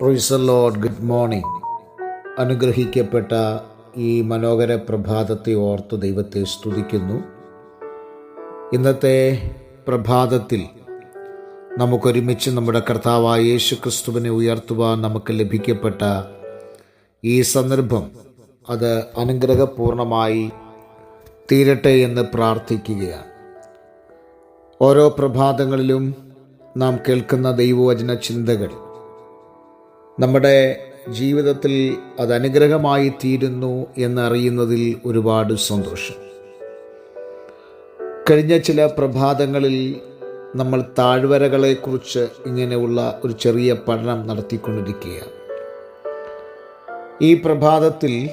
പ്രൊയ്സർ load good morning അനുഗ്രഹിക്കപ്പെട്ട ഈ മനോഹര പ്രഭാതത്തെ ഓർത്ത് ദൈവത്തെ സ്തുതിക്കുന്നു. ഇന്നത്തെ പ്രഭാതത്തിൽ നമുക്കൊരുമിച്ച് നമ്മുടെ കർത്താവായ യേശു ക്രിസ്തുവിനെ ഉയർത്തുവാൻ നമുക്ക് ലഭിക്കപ്പെട്ട ഈ സന്ദർഭം അത് അനുഗ്രഹപൂർണമായി തീരട്ടെ എന്ന് പ്രാർത്ഥിക്കുകയാണ്. ഓരോ പ്രഭാതങ്ങളിലും നാം കേൾക്കുന്ന ദൈവവചന ചിന്തകൾ നമ്മുടെ ജീവിതത്തിൽ അത് അനുഗ്രഹമായി തീരുന്നു എന്നറിയുന്നതിൽ ഒരുപാട് സന്തോഷം. കഴിഞ്ഞ ചില പ്രഭാതങ്ങളിൽ നമ്മൾ താഴ്വരകളെക്കുറിച്ച് ഇങ്ങനെയുള്ള ഒരു ചെറിയ പഠനം നടത്തിക്കൊണ്ടിരിക്കുകയാണ്. ഈ പ്രഭാതത്തിൽ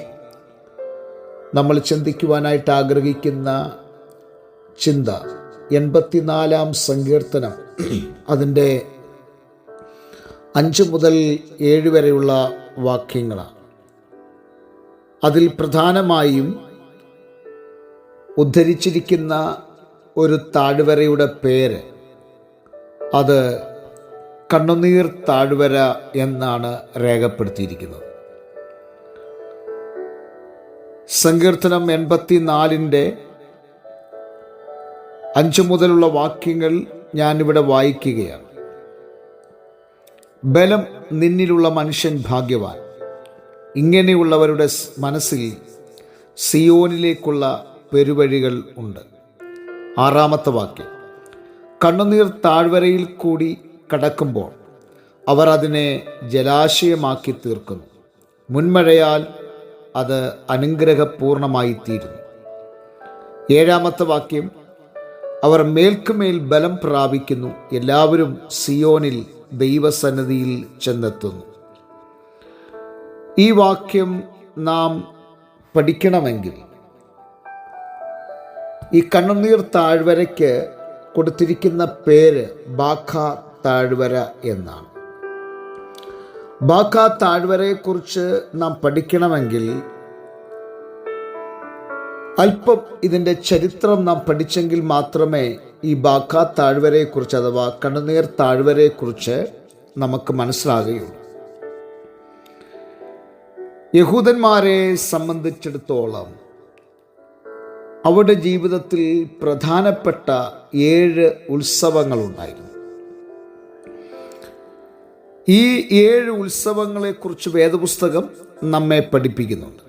നമ്മൾ ചിന്തിക്കുവാനായിട്ട് ആഗ്രഹിക്കുന്ന ചിന്ത എൺപത്തിനാലാം സങ്കീർത്തനം അതിന്റെ അഞ്ച് മുതൽ ഏഴ് വരെയുള്ള വാക്യങ്ങളാണ്. അതിൽ പ്രധാനമായും ഉദ്ധരിച്ചിരിക്കുന്ന ഒരു താഴ്വരയുടെ പേര് അത് കണ്ണുനീർ താഴ്വര എന്നാണ് രേഖപ്പെടുത്തിയിരിക്കുന്നത്. സങ്കീർത്തനം എൺപത്തിനാലിന്റെ അഞ്ച് മുതലുള്ള വാക്യങ്ങൾ ഞാനിവിടെ വായിക്കുകയാണ്. ബലം നിന്നിലുള്ള മനുഷ്യൻ ഭാഗ്യവാൻ. ഇങ്ങനെയുള്ളവരുടെ മനസ്സിൽ സിയോനിലേക്കുള്ള പെരുവഴികൾ ഉണ്ട്. ആറാമത്തെ വാക്യം. കണ്ണുനീർ താഴ്വരയിൽ കൂടി കടക്കുമ്പോൾ അവർ അതിനെ ജലാശയമാക്കി തീർക്കുന്നു. മുൻമഴയാൽ അത് അനുഗ്രഹപൂർണമായി തീരുന്നു ഏഴാമത്തെ വാക്യം. അവർ മേൽക്കുമേൽ ബലം പ്രാപിക്കുന്നു. എല്ലാവരും സിയോനിൽ ദൈവസന്നിധിയിൽ ചെന്നെത്തുന്നു. ഈ വാക്യം നാം പഠിക്കണമെങ്കിൽ ഈ കണ്ണുനീർ താഴ്വരയ്ക്ക് കൊടുത്തിരിക്കുന്ന പേര് ബാഖ താഴ്വര എന്നാണ്. ബാഖ താഴ്വരയെക്കുറിച്ച് നാം പഠിക്കണമെങ്കിൽ അല്പം ഇതിന്റെ ചരിത്രം നാം പഠിച്ചെങ്കിൽ മാത്രമേ ഈ ബാക്ക താഴ്വരയെക്കുറിച്ച് അഥവാ കണ്ണുനീർ താഴ്വരയെക്കുറിച്ച് നമുക്ക് മനസ്സിലാകുകയുള്ളൂ. യഹൂദന്മാരെ സംബന്ധിച്ചിടത്തോളം അവരുടെ ജീവിതത്തിൽ പ്രധാനപ്പെട്ട ഏഴ് ഉത്സവങ്ങളുണ്ടായിരുന്നു. ഈ ഏഴ് ഉത്സവങ്ങളെക്കുറിച്ച് വേദപുസ്തകം നമ്മെ പഠിപ്പിക്കുന്നുണ്ട്.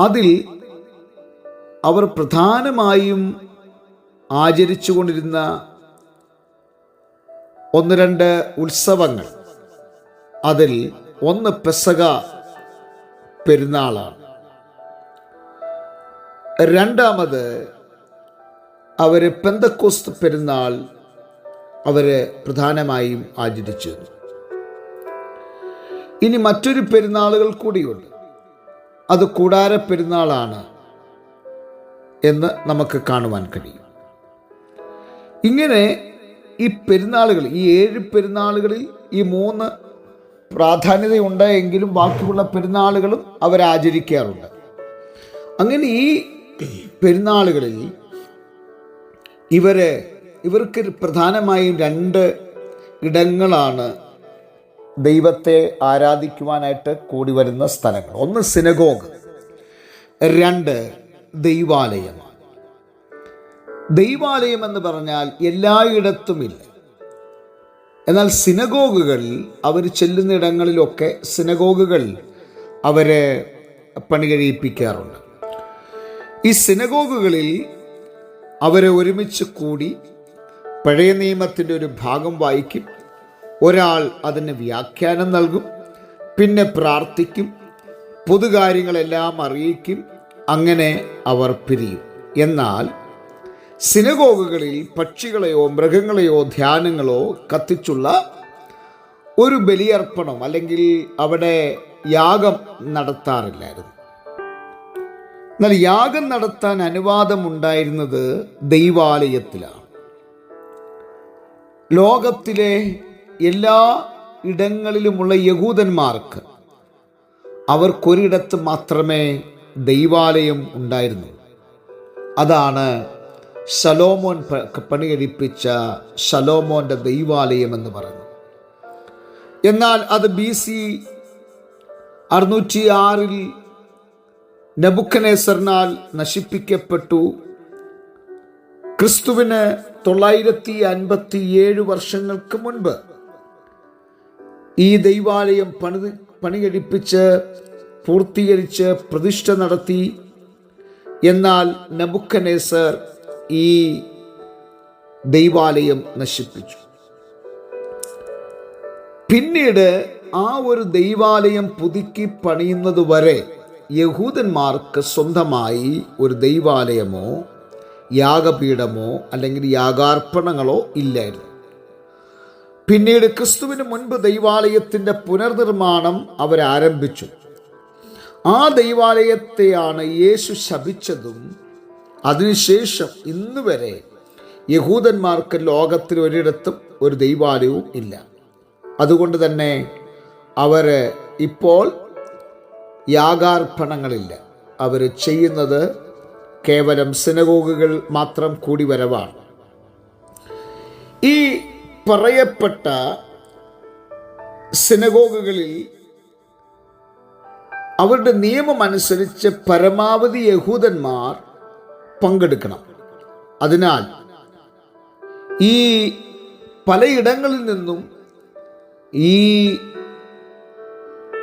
അതിൽ അവർ പ്രധാനമായും ആചരിച്ചുകൊണ്ടിരുന്ന ഒന്ന് രണ്ട് ഉത്സവങ്ങൾ. അതിൽ ഒന്ന് പെസക പെരുന്നാളാണ്. രണ്ടാമത് അവർ പെന്തക്കോസ്ത് പെരുന്നാൾ അവർ പ്രധാനമായും ആചരിച്ചു. ഇനി മറ്റൊരു പെരുന്നാളുകൾ കൂടിയുണ്ട്. അത് കൂടാര പെരുന്നാളാണ് എന്ന് നമുക്ക് കാണുവാൻ കഴിയും. ഇങ്ങനെ ഈ പെരുന്നാളുകൾ ഈ ഏഴ് പെരുന്നാളുകളിൽ ഈ മൂന്ന് പ്രാധാന്യതയുണ്ട് എങ്കിലും ബാക്കിയുള്ള പെരുന്നാളുകളും അവരാചരിക്കാറുണ്ട് അങ്ങനെ ഈ പെരുന്നാളുകളിൽ ഇവരെ ഇവർക്ക് പ്രധാനമായും രണ്ട് ഇടങ്ങളാണ് ദൈവത്തെ ആരാധിക്കുവാനായിട്ട് കൂടി വരുന്ന സ്ഥലങ്ങൾ. ഒന്ന് സിനഗോഗ് രണ്ട് ദൈവാലയമാണ്. ദൈവാലയം എന്ന് പറഞ്ഞാൽ എല്ലായിടത്തുമില്ല എന്നാൽ സിനഗോഗുകൾ അവർ ചെല്ലുന്ന ഇടങ്ങളിലൊക്കെ സിനഗോഗുകൾ അവരെ പണി കഴിയിപ്പിക്കാറുണ്ട് ഈ സിനഗോഗുകളിൽ അവരെ ഒരുമിച്ച് കൂടി പഴയ നിയമത്തിന്റെ ഒരു ഭാഗം വായിക്കും. ഒരാൾ അതിന് വ്യാഖ്യാനം നൽകും പിന്നെ പ്രാർത്ഥിക്കും പൊതുകാര്യങ്ങളെല്ലാം അറിയിക്കും അങ്ങനെ അവർ പിരിയും. എന്നാൽ സിനഗോഗുകളിൽ പക്ഷികളെയോ മൃഗങ്ങളെയോ ധ്യാനങ്ങളോ കത്തിച്ചുള്ള ഒരു ബലിയർപ്പണം അല്ലെങ്കിൽ അവിടെ യാഗം നടത്താറില്ലായിരുന്നു. എന്നാൽ യാഗം നടത്താൻ അനുവാദമുണ്ടായിരുന്നത് ദൈവാലയത്തിലാണ്. ലോകത്തിലെ എല്ലാ ഇടങ്ങളിലുമുള്ള യഹൂദന്മാർക്ക് അവർക്കൊരിടത്ത് മാത്രമേ ദൈവാലയം ഉണ്ടായിരുന്നു അതാണ് ശലോമോൻ പണികഴിപ്പിച്ച ശലോമോന്റെ ദൈവാലയം എന്ന് പറഞ്ഞു എന്നാൽ അത് ബി സി അറുന്നൂറ്റി ആറിൽ നബുക്കനേസറിനാൽ നശിപ്പിക്കപ്പെട്ടു. ക്രിസ്തുവിന് തൊള്ളായിരത്തി അൻപത്തി ഏഴ് വർഷങ്ങൾക്ക് മുൻപ് ഈ ദൈവാലയം പണി പണികഴിപ്പിച്ച് പൂർത്തീകരിച്ച് പ്രതിഷ്ഠ നടത്തി. എന്നാൽ നബുക്കനേസർ ഈ ദൈവാലയം നശിപ്പിച്ചു. പിന്നീട് ആ ഒരു ദൈവാലയം പുതുക്കി പണിയുന്നത് വരെ യഹൂദന്മാർക്ക് സ്വന്തമായി ഒരു ദൈവാലയമോ യാഗപീഠമോ അല്ലെങ്കിൽ യാഗാർപ്പണങ്ങളോ ഇല്ലായിരുന്നു. പിന്നീട് ക്രിസ്തുവിന് മുൻപ് ദൈവാലയത്തിന്റെ പുനർനിർമ്മാണം അവരാരംഭിച്ചു. ആ ദൈവാലയത്തെയാണ് യേശു ശപിച്ചതും അതിനുശേഷം ഇന്ന് വരെ യഹൂദന്മാർക്ക് ലോകത്തിൽ ഒരിടത്തും ഒരു ദൈവാലയവും ഇല്ല. അതുകൊണ്ട് തന്നെ അവർ ഇപ്പോൾ യാഗാർപ്പണങ്ങളില്ല. അവർ ചെയ്യുന്നത് കേവലം സിനഗോഗുകൾ മാത്രം കൂടി വരവാണ്. ഈ പറയപ്പെട്ട സിനഗോഗുകളിൽ അവരുടെ നിയമമനുസരിച്ച് പരമാവധി യഹൂദന്മാർ പങ്കെടുക്കണം. അതിനാൽ ഈ പലയിടങ്ങളിൽ നിന്നും ഈ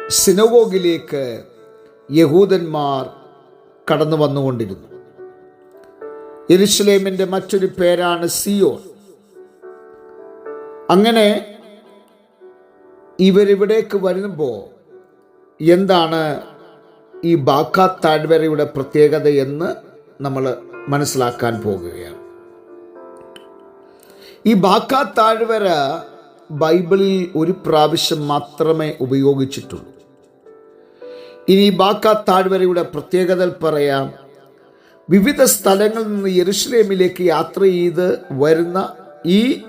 സിനഗോഗിലേക്ക് യഹൂദന്മാർ കടന്നു വന്നുകൊണ്ടിരുന്നു. എരുസലേമിന്റെ മറ്റൊരു പേരാണ് സിയോൺ അങ്ങനെ ഇവരിവിടേക്ക് വരുമ്പോൾ എന്താണ് ഈ ബാക്ക താഴ്വരയുടെ പ്രത്യേകത എന്ന് നമ്മൾ മനസ്സിലാക്കാൻ പോകുകയാണ്. ഈ ബാക്ക താഴ്വര ബൈബിളിൽ ഒരു പ്രാവശ്യം മാത്രമേ ഉപയോഗിച്ചിട്ടുള്ളൂ. ഇനി ബാക്ക താഴ്വരയുടെ പ്രത്യേകതൽ പറയാം. വിവിധ സ്ഥലങ്ങളിൽ നിന്ന് യെരുഷലേമിലേക്ക് യാത്ര ചെയ്ത് വരുന്ന ഈ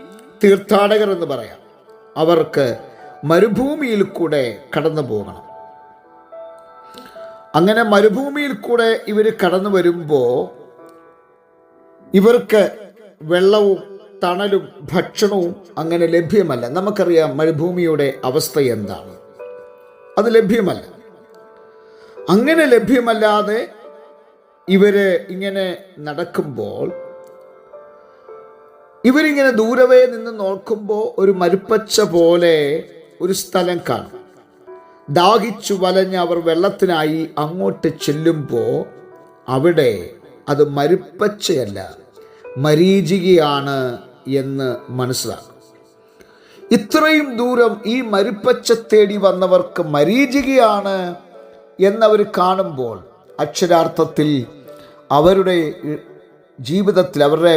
തീർത്ഥാടകർ എന്ന് പറയാം. അവർക്ക് മരുഭൂമിയിൽ കൂടെ കടന്നു പോകണം. അങ്ങനെ മരുഭൂമിയിൽ കൂടെ ഇവർ കടന്നു വരുമ്പോൾ ഇവർക്ക് വെള്ളവും തണലും ഭക്ഷണവും അങ്ങനെ ലഭ്യമല്ല. നമുക്കറിയാം മരുഭൂമിയുടെ അവസ്ഥ എന്താണ്. അത് ലഭ്യമല്ല. അങ്ങനെ ലഭ്യമല്ലാതെ ഇവർ ഇങ്ങനെ നടക്കുമ്പോൾ ഇവരിങ്ങനെ ദൂരവേ നിന്ന് നോക്കുമ്പോൾ ഒരു മരുപ്പച്ച പോലെ ഒരു സ്ഥലം കാണും. ദാഹിച്ചു വലഞ്ഞ് അവർ വെള്ളത്തിനായി അങ്ങോട്ട് ചെല്ലുമ്പോൾ അവിടെ അത് മരുപ്പച്ചയല്ല. മരീചികയാണ് എന്ന് മനസ്സിലാക്കും. ഇത്രയും ദൂരം ഈ മരുപ്പച്ച തേടി വന്നവർക്ക് മരീചികയാണ് എന്നവർ കാണുമ്പോൾ അക്ഷരാർത്ഥത്തിൽ അവരുടെ ജീവിതത്തിൽ അവരുടെ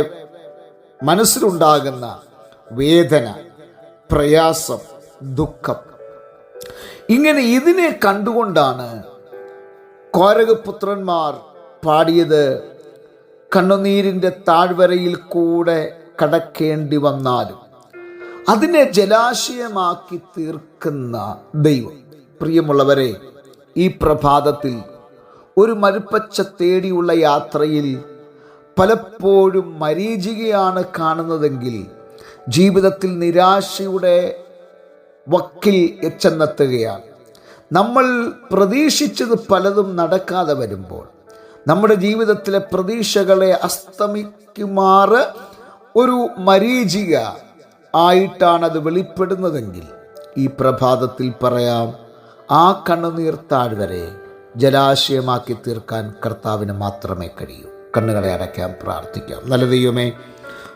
മനസ്സിലുണ്ടാകുന്ന വേദന പ്രയാസം ദുഃഖം. ഇങ്ങനെ ഇതിനെ കണ്ടുകൊണ്ടാണ് കോരകപുത്രന്മാർ പാടിയത് കണ്ണുനീരിന്റെ താഴ്വരയിൽ കൂടെ കടക്കേണ്ടി വന്നാലും അതിനെ ജലാശയമാക്കി തീർക്കുന്ന ദൈവം. പ്രിയമുള്ളവരെ ഈ പ്രഭാതത്തിൽ ഒരു മരുപ്പച്ച തേടിയുള്ള യാത്രയിൽ പലപ്പോഴും മരീചികയാണ് കാണുന്നതെങ്കിൽ ജീവിതത്തിൽ നിരാശയുടെ വക്കിൽ ചെന്നെത്തുകയാണ് നമ്മൾ പ്രതീക്ഷിച്ചത് പലതും നടക്കാതെ വരുമ്പോൾ നമ്മുടെ ജീവിതത്തിലെ പ്രതീക്ഷകളെ അസ്തമിക്കുമാറ് ഒരു മരീചിക ആയിട്ടാണ് അത് വെളിപ്പെടുന്നതെങ്കിൽ ഈ പ്രഭാതത്തിൽ പറയാം ആ കണ്ണുനീർ താഴ്വരെ ജലാശയമാക്കി തീർക്കാൻ കർത്താവിന് മാത്രമേ കഴിയൂ. കണ്ണുകളെ അടയ്ക്കാൻ പ്രാർത്ഥിക്കാം. നല്ല ദൈവമേ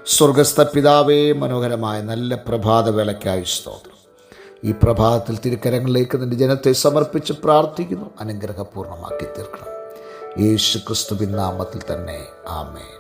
സ്വർഗസ്ഥ പിതാവേ മനോഹരമായ നല്ല പ്രഭാതവേളയ്ക്കായി സ്തോത്രം. ഈ പ്രഭാതത്തിൽ തിരുക്കരങ്ങളിലേക്ക് നിന്റെ ജനത്തെ സമർപ്പിച്ച് പ്രാർത്ഥിക്കുന്നു. അനുഗ്രഹപൂർണമാക്കി തീർക്കണം. യേശു ക്രിസ്തുവിൻ നാമത്തിൽ തന്നെ. ആമേൻ.